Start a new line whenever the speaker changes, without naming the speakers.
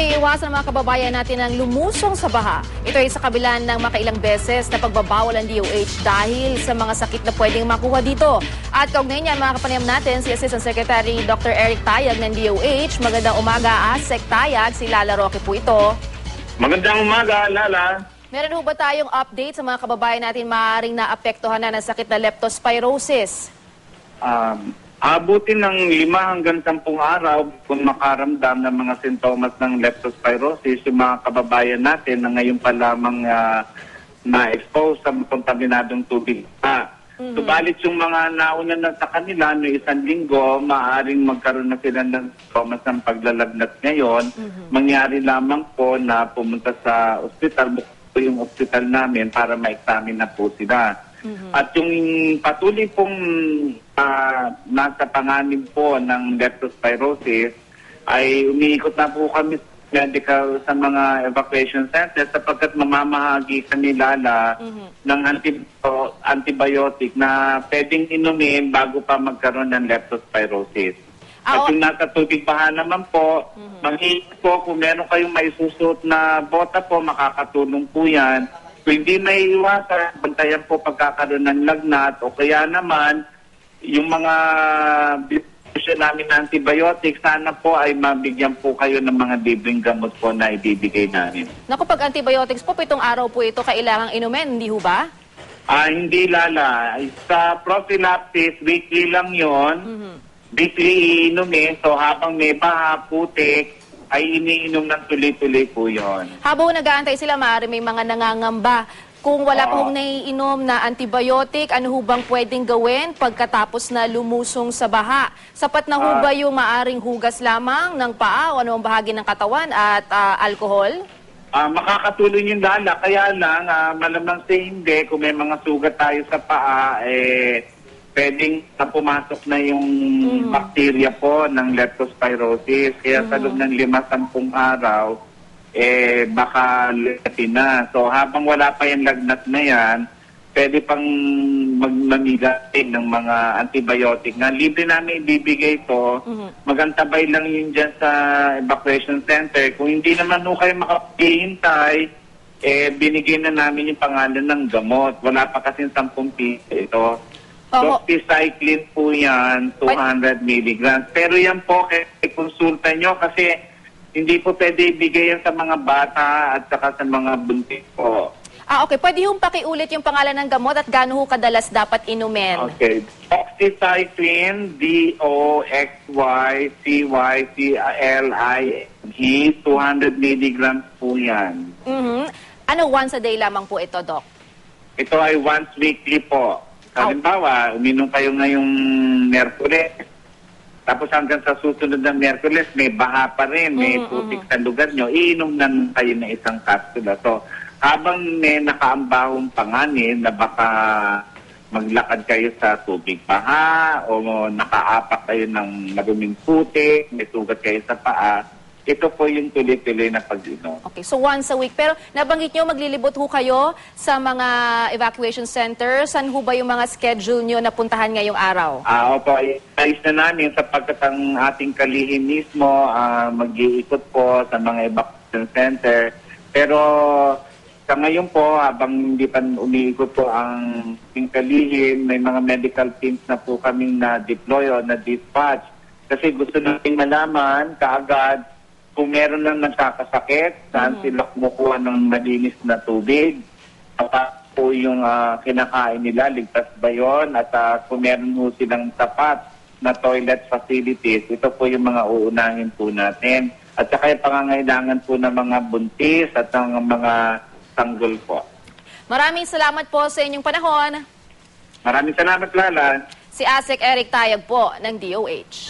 maiiwasan ng mga kababayan natin ang lumusong sa baha. Ito ay sa kabilan ng makailang beses na pagbabawal ang DOH dahil sa mga sakit na pwedeng makuha dito. At kaugnay niyan, mga kapanayam natin, si Assistant Secretary Dr. Eric Tayag ng DOH. Magandang umaga, Asek Tayag. Si Lala Roque po ito.
Magandang umaga, Lala.
Meron ho ba tayong update sa mga kababayan natin maaaring naapektuhan na ng sakit na leptospirosis?
Um, abutin ng lima hanggang sampung araw kung makaramdam ng mga sintomas ng leptospirosis yung mga kababayan natin na ngayon pa lamang ah, na-expose sa kontaminadong tubig. Ah, Subalit yung mga nauna na sa kanila no isang linggo, maaaring magkaroon na sila ng sintomas ng paglalagnat ngayon. Mangyari lamang po na pumunta sa ospital, po yung ospital namin para ma-examine na po sila. At yung patuloy pong ah, nasa panganib po ng leptospirosis ay umiikot na po kami sa medical sa mga evacuation centers sapagkat mamamahagi kami lala ng anti- o antibiotic na pwedeng inumin bago pa magkaroon ng leptospirosis.
Ah,
At yung nasa tubig baha naman po, mag-iingat po kung meron kayong maisusot na bota po, makakatulong po yan. Kung hindi may iwasan, bantayan po pagkakaroon ng lagnat o kaya naman yung mga distribution namin na antibiotics, sana po ay mabigyan po kayo ng mga libreng gamot po na ibibigay namin.
Naku, pag antibiotics po, pitong araw po ito kailangang inumin, hindi ho ba?
Ah, hindi lala. Sa prophylaxis, weekly lang yon. Weekly iinumin. So habang may baha, putik, ay iniinom ng tuloy-tuloy po yon.
Habang nag-aantay sila, maaari may mga nangangamba. Kung wala pa hong naiinom na antibiotic, ano ho bang pwedeng gawin pagkatapos na lumusong sa baha? Sapat na ho
Ah.
ba yung maaring hugas lamang ng paa o anumang bahagi ng katawan at ah, alcohol?
Ah, makakatulong yung lala. Kaya lang, ah, malamang sa hindi, kung may mga sugat tayo sa paa, eh, pwedeng na pumasok na yung bacteria po ng leptospirosis. Kaya sa loob ng lima, sampung araw, eh, baka latin na. So, habang wala pa yung lagnat na yan, pwede pang magmamigatin ng mga antibiotic na libre namin ibibigay ito. Magantabay lang yun dyan sa evacuation center. Kung hindi naman ho kayo makapihintay, eh, binigyan na namin yung pangalan ng gamot. Wala pa kasi 10 piso ito. Doxycycline po yan, 200 milligrams. Pero yan po, kay konsulta nyo kasi hindi po pwede ibigay yan sa mga bata at saka sa mga buntis po.
Ah, okay. Pwede hong pakiulit yung pangalan ng gamot at gaano ho kadalas dapat inumin?
Okay. Doxycycline, D-O-X-Y-C-Y-C-L-I-E, 200 milligrams po yan.
Mhm. Ano, once a day lamang po ito, Doc?
Ito ay once weekly po. Halimbawa, uminom kayo ngayong Merkules. Tapos hanggang sa susunod ng Merkules, may baha pa rin, may
Mm,
putik sa lugar nyo, iinom na kayo ng isang capsule. So, habang may nakaambahong panganin na baka maglakad kayo sa tubig baha o nakaapak kayo ng maduming putik, may sugat kayo sa paa, ito po yung tuloy-tuloy na pag-inom.
Okay, so once a week. Pero nabanggit nyo, maglilibot ho kayo sa mga evacuation center. Saan ho ba yung mga schedule nyo na puntahan ngayong araw?
Ah, opo, ayos na namin sapagkat ang ating kalihim mismo ah, mag-iikot po sa mga evacuation center. Pero sa ngayon po, habang hindi pa umiikot po ang ating kalihim, may mga medical teams na po kaming na-deploy o na-dispatch. Kasi gusto nating malaman kaagad kung meron lang nagkakasakit, saan sila kumukuha ng malinis na tubig, sapat po yung ah, kinakain nila, ligtas ba yun? At ah, kung meron po silang tapat na toilet facilities, ito po yung mga uunahin po natin. At saka yung pangangailangan po ng mga buntis at ng mga sanggol po.
Maraming salamat po sa inyong panahon.
Maraming salamat, Lala.
Si Asek Eric Tayag po ng DOH.